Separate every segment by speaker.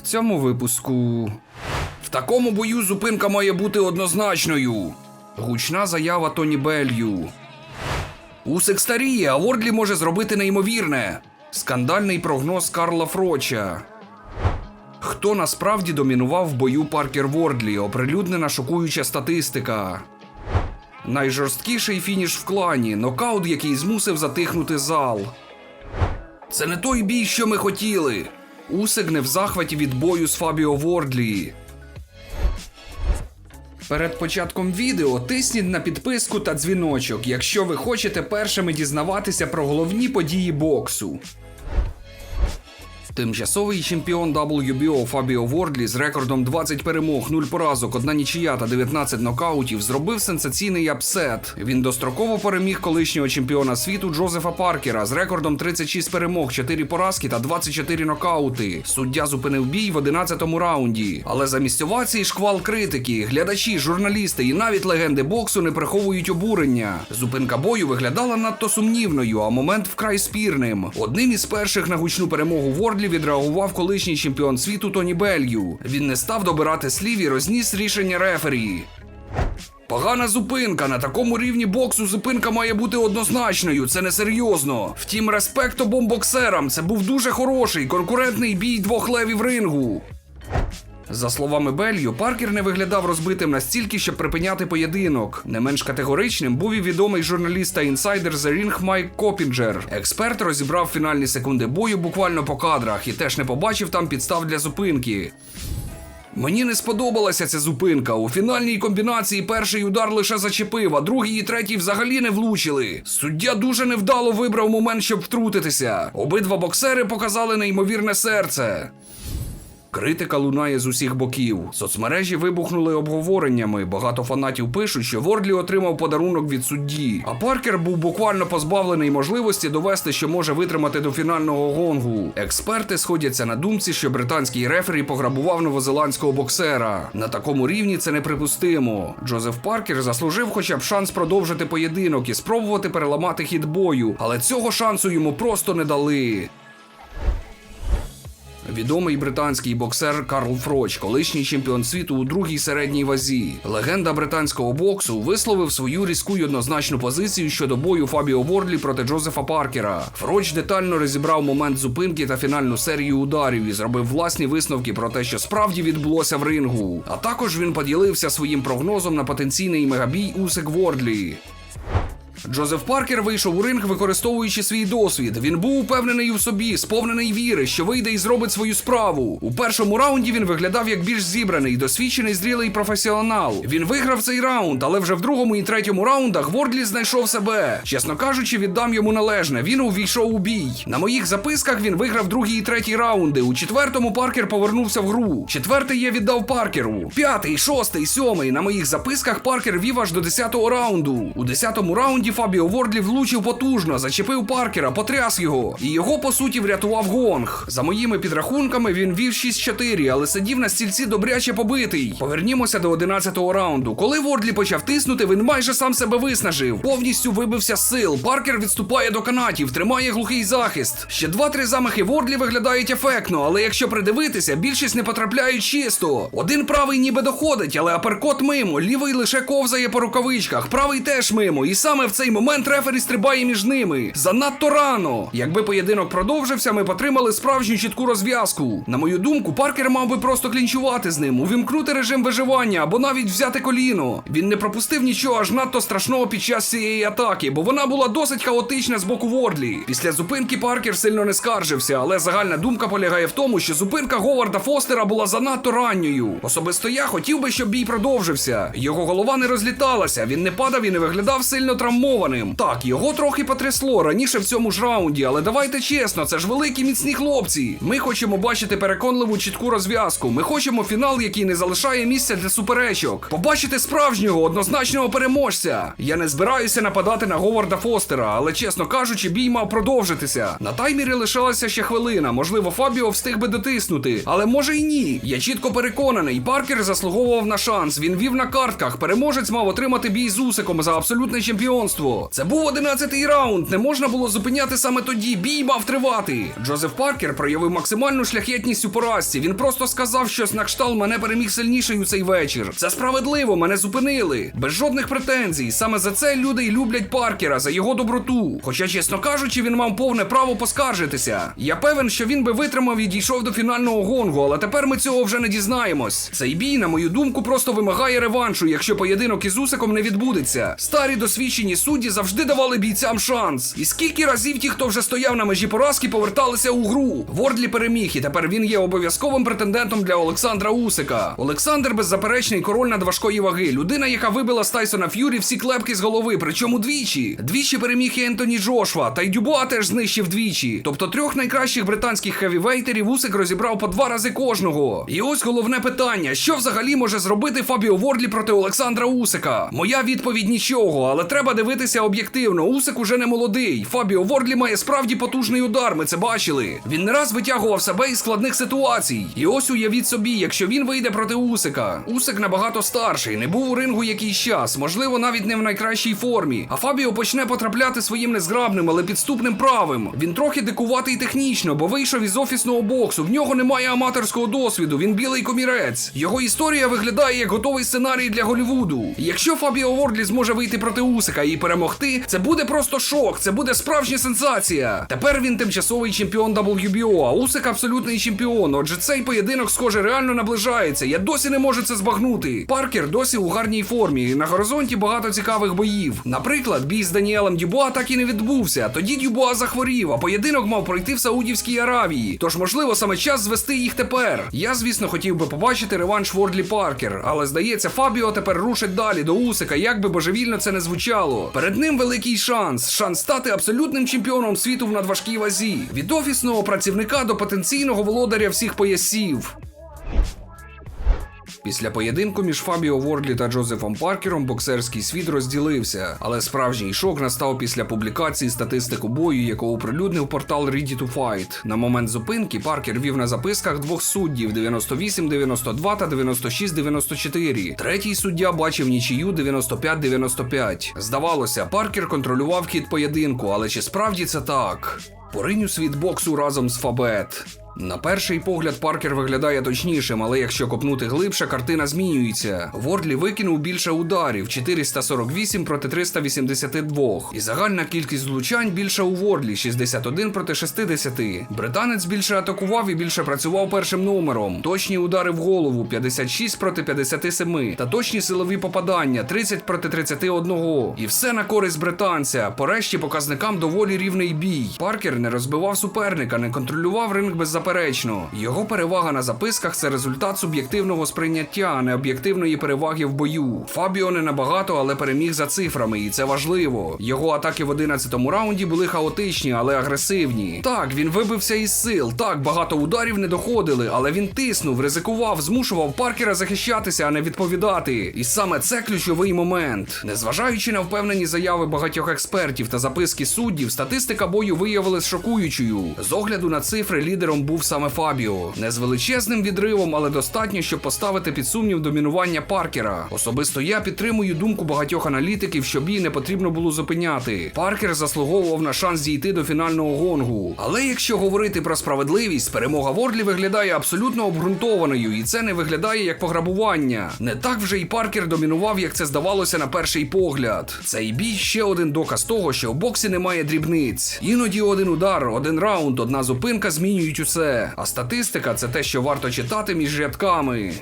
Speaker 1: В цьому випуску. В такому бою зупинка має бути однозначною. Гучна заява Тоні Белью. Усик старіє, а Вордлі може зробити неймовірне. Скандальний прогноз Карла Фроча. Хто насправді домінував в бою Паркер Вордлі? Оприлюднена шокуюча статистика. Найжорсткіший фініш в клані, нокаут, який змусив затихнути зал. Це не той бій, що ми хотіли. Усик не в захваті від бою з Фабіо Вордлі. Перед початком відео тисніть на підписку та дзвіночок, якщо ви хочете першими дізнаватися про головні події боксу. Тимчасовий чемпіон WBO Фабіо Вордлі з рекордом 20 перемог, 0 поразок, 1 нічия та 19 нокаутів зробив сенсаційний апсет. Він достроково переміг колишнього чемпіона світу Джозефа Паркера з рекордом 36 перемог, 4 поразки та 24 нокаути. Суддя зупинив бій в 11-му раунді. Але замість овації шквал критики, глядачі, журналісти і навіть легенди боксу не приховують обурення. Зупинка бою виглядала надто сумнівною, а момент вкрай спірним. Одним із перших на гучну перемогу Вордлі відреагував колишній чемпіон світу Тоні Бельгію. Він не став добирати слів і розніс рішення рефері. Погана зупинка. На такому рівні боксу зупинка має бути однозначною. Це несерйозно. Втім, респект обом боксерам. Це був дуже хороший конкурентний бій двох левів рингу. За словами Белью, Паркер не виглядав розбитим настільки, щоб припиняти поєдинок. Не менш категоричним був і відомий журналіст та інсайдер The Ring Майк Копінджер. Експерт розібрав фінальні секунди бою буквально по кадрах і теж не побачив там підстав для зупинки. Мені не сподобалася ця зупинка. У фінальній комбінації перший удар лише зачепив, а другий і третій взагалі не влучили. Суддя дуже невдало вибрав момент, щоб втрутитися. Обидва боксери показали неймовірне серце. Критика лунає з усіх боків. Соцмережі вибухнули обговореннями. Багато фанатів пишуть, що Вордлі отримав подарунок від судді, а Паркер був буквально позбавлений можливості довести, що може витримати до фінального гонгу. Експерти сходяться на думці, що британський рефері пограбував новозеландського боксера. На такому рівні це неприпустимо. Джозеф Паркер заслужив хоча б шанс продовжити поєдинок і спробувати переламати хід бою, але цього шансу йому просто не дали. Відомий британський боксер Карл Фроч, колишній чемпіон світу у другій середній вазі. Легенда британського боксу висловив свою різку й однозначну позицію щодо бою Фабіо Вордлі проти Джозефа Паркера. Фроч детально розібрав момент зупинки та фінальну серію ударів і зробив власні висновки про те, що справді відбулося в рингу. А також він поділився своїм прогнозом на потенційний мегабій Усик Вордлі. Джозеф Паркер вийшов у ринг, використовуючи свій досвід. Він був упевнений у собі, сповнений віри, що вийде і зробить свою справу. У першому раунді він виглядав як більш зібраний, досвідчений, зрілий професіонал. Він виграв цей раунд, але вже в другому і третьому раундах Вордлі знайшов себе. Чесно кажучи, віддам йому належне. Він увійшов у бій. На моїх записках він виграв другий і третій раунди. У четвертому Паркер повернувся в гру. Четвертий я віддав Паркеру. П'ятий, шостий, сьомий. На моїх записках Паркер вів аж до десятого раунду. У десятому раунді Фабіо Вордлі влучив потужно, зачепив Паркера, потряс його. І його, по суті, врятував гонг. За моїми підрахунками, він вів 6-4, але сидів на стільці добряче побитий. Повернімося до 11-го раунду. Коли Вордлі почав тиснути, він майже сам себе виснажив. Повністю вибився з сил. Паркер відступає до канатів, тримає глухий захист. Ще два-три замахи Вордлі виглядають ефектно, але якщо придивитися, більшість не потрапляють чисто. Один правий ніби доходить, але аперкот мимо, лівий лише ковзає по рукавичках, правий теж мимо. І саме в цей момент рефері стрибає між ними. Занадто рано. Якби поєдинок продовжився, ми отримали справжню чітку розв'язку. На мою думку, Паркер мав би просто клінчувати з ним, увімкнути режим виживання або навіть взяти коліно. Він не пропустив нічого аж надто страшного під час цієї атаки, бо вона була досить хаотична з боку Вордлі. Після зупинки Паркер сильно не скаржився, але загальна думка полягає в тому, що зупинка Говарда Фостера була занадто ранньою. Особисто я хотів би, щоб бій продовжився. Його голова не розліталася, він не падав і не виглядав сильно травмованим. Так, його трохи потрясло раніше в цьому ж раунді, але давайте чесно, це ж великі міцні хлопці. Ми хочемо бачити переконливу чітку розв'язку. Ми хочемо фінал, який не залишає місця для суперечок. Побачити справжнього однозначного переможця. Я не збираюся нападати на Говарда Фостера, але чесно кажучи, бій мав продовжитися. На таймері лишалася ще хвилина. Можливо, Фабіо встиг би дотиснути, але може й ні. Я чітко переконаний, Паркер заслуговував на шанс. Він вів на картках. Переможець мав отримати бій з Усиком за абсолютне чемпіонство. Самогубство. Це був 11-й раунд. Не можна було зупиняти саме тоді. Бій мав тривати. Джозеф Паркер проявив максимальну шляхетність у поразці. Він просто сказав щось на кшталт мене переміг сильніший у цей вечір. Це справедливо, мене зупинили. Без жодних претензій. Саме за це люди й люблять Паркера, за його доброту. Хоча, чесно кажучи, він мав повне право поскаржитися. Я певен, що він би витримав і дійшов до фінального гонгу, але тепер ми цього вже не дізнаємось. Цей бій, на мою думку, просто вимагає реваншу, якщо поєдинок із Усиком не відбудеться. Старі досвідчені судді завжди давали бійцям шанс. І скільки разів ті, хто вже стояв на межі поразки, поверталися у гру. Вордлі переміг, і тепер він є обов'язковим претендентом для Олександра Усика. Олександр беззаперечний король надважкої ваги. Людина, яка вибила з Тайсона Ф'юрі всі клепки з голови, причому двічі. Двічі переміг і Ентоні Джошва, та й Дюбуа теж знищив двічі. Тобто трьох найкращих британських хевівейтерів Усик розібрав по два рази кожного. І ось головне питання: що взагалі може зробити Фабіо Вордлі проти Олександра Усика? Моя відповідь нічого, але треба дивитися об'єктивно. Усик уже не молодий. Фабіо Вордлі має справді потужний удар. Ми це бачили. Він не раз витягував себе із складних ситуацій. І ось уявіть собі, якщо він вийде проти Усика. Усик набагато старший, не був у рингу якийсь час, можливо, навіть не в найкращій формі. А Фабіо почне потрапляти своїм незграбним, але підступним правим. Він трохи дикуватий технічно, бо вийшов із офісного боксу. В нього немає аматорського досвіду. Він білий комірець. Його історія виглядає як готовий сценарій для Голівуду. Якщо Фабіо Вордлі зможе вийти проти Усика і перемогти, це буде просто шок. Це буде справжня сенсація. Тепер він тимчасовий чемпіон WBO, а Усик абсолютний чемпіон. Отже, цей поєдинок, схоже, реально наближається. Я досі не можу це збагнути. Паркер досі у гарній формі. і На горизонті багато цікавих боїв. Наприклад, бій з Даніелем Дюбуа так і не відбувся. Тоді Дюбуа захворів, а поєдинок мав пройти в Саудівській Аравії. Тож, можливо, саме час звести їх тепер. Я, звісно, хотів би побачити реванш Вордлі Паркер, але здається, Фабіо тепер рушить далі до Усика, як би божевільно це не звучало. Перед ним великий шанс шанс стати абсолютним чемпіоном світу в надважкій вазі. Від офісного працівника до потенційного володаря всіх поясів. Після поєдинку між Фабіо Вордлі та Джозефом Паркером боксерський світ розділився, але справжній шок настав після публікації статистику бою, яку оприлюднив портал Ready to Fight. На момент зупинки Паркер вів на записках двох суддів 98-92 та 96-94. Третій суддя бачив нічию 95-95. Здавалося, Паркер контролював хід поєдинку, але чи справді це так? Поринь у світ боксу разом з Фабет. На перший погляд Паркер виглядає точнішим, але якщо копнути глибше, картина змінюється. Вордлі викинув більше ударів 448 проти 382. І загальна кількість влучань більша у Вордлі 61 проти 60. Британець більше атакував і більше працював першим номером. Точні удари в голову 56 проти 57. Та точні силові попадання 30 проти 31. І все на користь британця. По решті показникам доволі рівний бій. Паркер не розбивав суперника, не контролював ринг беззаперечно. Його перевага на записках це результат суб'єктивного сприйняття, а не об'єктивної переваги в бою. Фабіо не набагато, але переміг за цифрами, і це важливо. Його атаки в 11-му раунді були хаотичні, але агресивні. Так, він вибився із сил. Так, багато ударів не доходили, але він тиснув, ризикував, змушував Паркера захищатися, а не відповідати. І саме це ключовий момент. Незважаючи на впевнені заяви багатьох експертів та записки суддів, статистика бою виявилась шокуючою. З огляду на цифри лідером був саме Фабіо. Не з величезним відривом, але достатньо, щоб поставити під сумнів домінування Паркера. Особисто я підтримую думку багатьох аналітиків, що бій не потрібно було зупиняти. Паркер заслуговував на шанс дійти до фінального гонгу. Але якщо говорити про справедливість, перемога Вордлі виглядає абсолютно обґрунтованою, і це не виглядає як пограбування. Не так вже й Паркер домінував, як це здавалося на перший погляд. Цей бій ще один доказ того, що в боксі немає дрібниць. Іноді один удар, один раунд, одна зупинка змінюють усе. А статистика це те, що варто читати між рядками.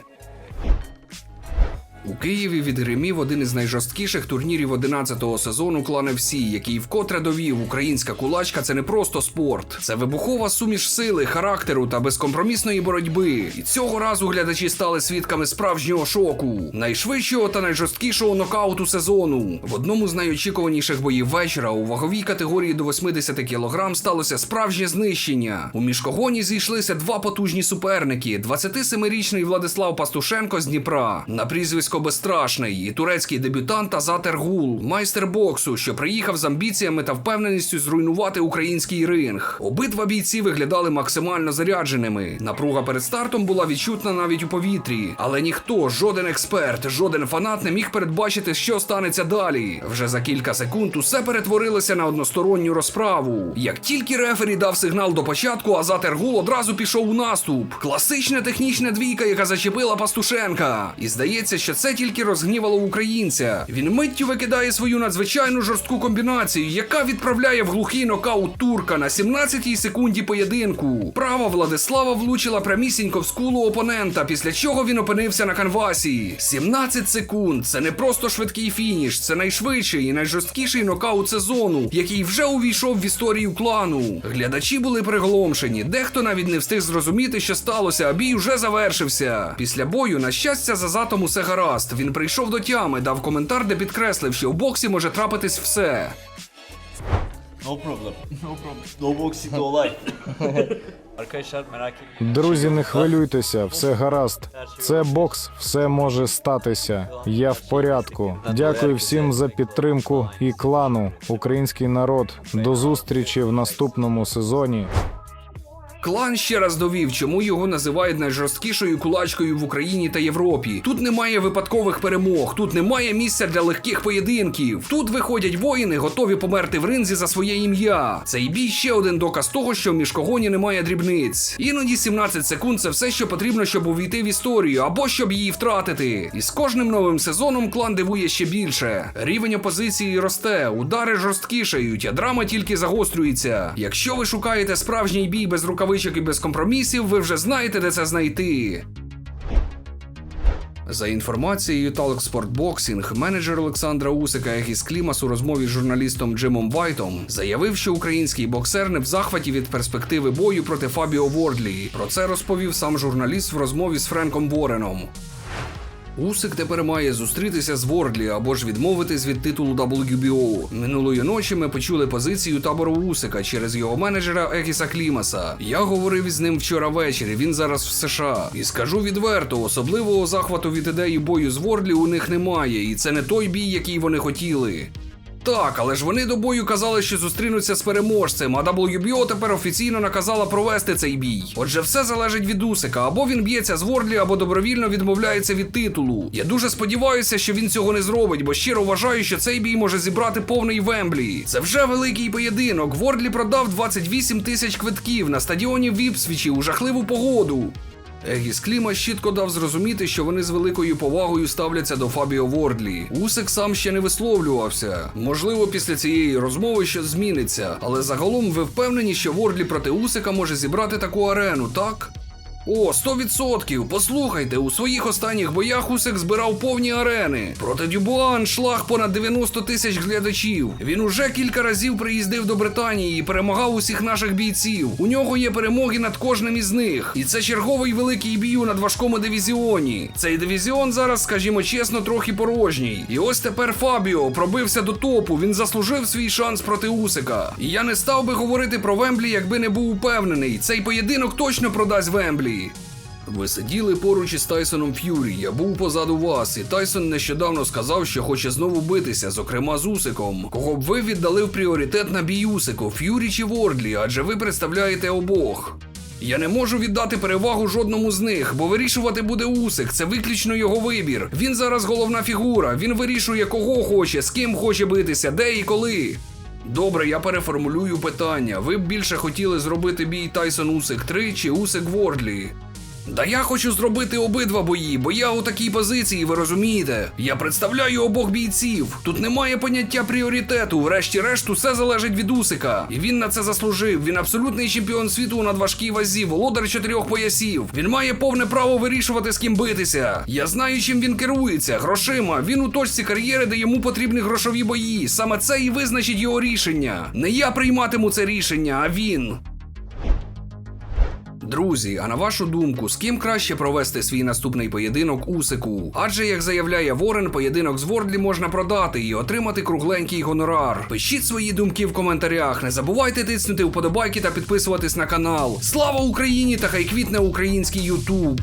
Speaker 1: У Києві відгримів один із найжорсткіших турнірів 11-го сезону Клан FC, який вкотре довів, українська кулачка це не просто спорт, це вибухова суміш сили, характеру та безкомпромісної боротьби. І цього разу глядачі стали свідками справжнього шоку, найшвидшого та найжорсткішого нокауту сезону. В одному з найочікуваніших боїв вечора у ваговій категорії до 80 кг сталося справжнє знищення. У міжкогоні зійшлися два потужні суперники: 27-річний Владислав Пастушенко з Дніпра на прізвисько Дмитрисько Безстрашний і турецький дебютант Азат Ергул, майстер боксу, що приїхав з амбіціями та впевненістю зруйнувати український ринг. Обидва бійці виглядали максимально зарядженими. Напруга перед стартом була відчутна навіть у повітрі, але ніхто, жоден експерт, жоден фанат не міг передбачити, що станеться далі. Вже за кілька секунд усе перетворилося на односторонню розправу. Як тільки рефері дав сигнал до початку, Азат Ергул одразу пішов у наступ. Класична технічна двійка, яка зачепила Пастушенка. І здається, що це тільки розгнівало українця. Він миттю викидає свою надзвичайну жорстку комбінацію, яка відправляє в глухий нокаут турка на 17-й секунді поєдинку. Права Владислава влучила прямісінько в скулу опонента, після чого він опинився на канвасі. 17 секунд. Це не просто швидкий фініш, це найшвидший і найжорсткіший нокаут сезону, який вже увійшов в історію клану. Глядачі були приголомшені. Дехто навіть не встиг зрозуміти, що сталося, а бій уже завершився. Після бою, на щастя, за затом усе гаразд. Він прийшов до тями, дав коментар, де підкреслив, що у боксі може трапитись все.
Speaker 2: No problem. No problem. No boxing, no life.
Speaker 3: Arkadaşlar merak etmeyin.
Speaker 4: Друзі, не хвилюйтеся, все гаразд. Це бокс, все може статися. Я в порядку. Дякую всім за підтримку і клану, український народ. До зустрічі в наступному сезоні.
Speaker 1: Клан ще раз довів, чому його називають найжорсткішою кулачкою в Україні та Європі. Тут немає випадкових перемог, тут немає місця для легких поєдинків. Тут виходять воїни, готові померти в ринзі за своє ім'я. Цей бій ще один доказ того, що в міжкогоні немає дрібниць. Іноді 17 секунд це все, що потрібно, щоб увійти в історію або щоб її втратити. І з кожним новим сезоном клан дивує ще більше. Рівень опозиції росте, удари жорсткішають, а драма тільки загострюється. Якщо ви шукаєте справжній бій без рукавичок і без компромісів, ви вже знаєте, де це знайти. За інформацією Talk Boxing, менеджер Олександра Усика Егіс Клімас у розмові з журналістом Джимом Вайтом заявив, що український боксер не в захваті від перспективи бою проти Фабіо Вордлі. Про це розповів сам журналіст в розмові з Френком Вореном. Усик тепер має зустрітися з Вордлі або ж відмовитись від титулу WBO. Минулої ночі ми почули позицію табору Усика через його менеджера Егіса Клімаса. Я говорив із ним вчора ввечері. Він зараз в США. І скажу відверто, особливого захвату від ідеї бою з Вордлі у них немає, і це не той бій, який вони хотіли. Так, але ж вони до бою казали, що зустрінуться з переможцем, а WBO тепер офіційно наказала провести цей бій. Отже, все залежить від Усика, або він б'ється з Вордлі, або добровільно відмовляється від титулу. Я дуже сподіваюся, що він цього не зробить, бо щиро вважаю, що цей бій може зібрати повний Вемблі. Це вже великий поєдинок. Вордлі продав 28 тисяч квитків на стадіоні в Іпсвічі у жахливу погоду. Егіс Кліма чітко дав зрозуміти, що вони з великою повагою ставляться до Фабіо Вордлі. Усик сам ще не висловлювався. Можливо, після цієї розмови щось зміниться, але загалом ви впевнені, що Вордлі проти Усика може зібрати таку арену, так? О, 100%! Послухайте, у своїх останніх боях Усик збирав повні арени. Проти Дюбуа аншлаг понад 90 тисяч глядачів. Він уже кілька разів приїздив до Британії і перемагав усіх наших бійців. У нього є перемоги над кожним із них. І це черговий великий бій у надважкому дивізіоні. Цей дивізіон зараз, скажімо чесно, трохи порожній. І ось тепер Фабіо пробився до топу. Він заслужив свій шанс проти Усика. І я не став би говорити про Вемблі, якби не був упевнений. Цей поєдинок точно продасть Вемблі. Ви сиділи поруч із Тайсоном Ф'юрі. Я був позаду вас, і Тайсон нещодавно сказав, що хоче знову битися, зокрема з Усиком. Кого б ви віддали в пріоритет на бій Усику, Ф'юрі чи Вордлі, адже ви представляєте обох. Я не можу віддати перевагу жодному з них, бо вирішувати буде Усик. Це виключно його вибір. Він зараз головна фігура. Він вирішує, кого хоче, з ким хоче битися, де і коли. Добре, я переформулюю питання. Ви б більше хотіли зробити бій Тайсон Усик 3 чи Усик Вордлі? Да я хочу зробити обидва бої, бо я у такій позиції, ви розумієте? Я представляю обох бійців. Тут немає поняття пріоритету. Врешті-решт, усе залежить від Усика. І він на це заслужив. Він абсолютний чемпіон світу у надважкій вазі, володар чотирьох поясів. Він має повне право вирішувати, з ким битися. Я знаю, чим він керується. Грошима. Він у точці кар'єри, де йому потрібні грошові бої. Саме це і визначить його рішення. Не я прийматиму це рішення, а він. Друзі, а на вашу думку, з ким краще провести свій наступний поєдинок Усику? Адже, як заявляє Ворен, поєдинок з Вордлі можна продати і отримати кругленький гонорар. Пишіть свої думки в коментарях. Не забувайте тиснути вподобайки та підписуватись на канал. Слава Україні та хай квітне український Ютуб!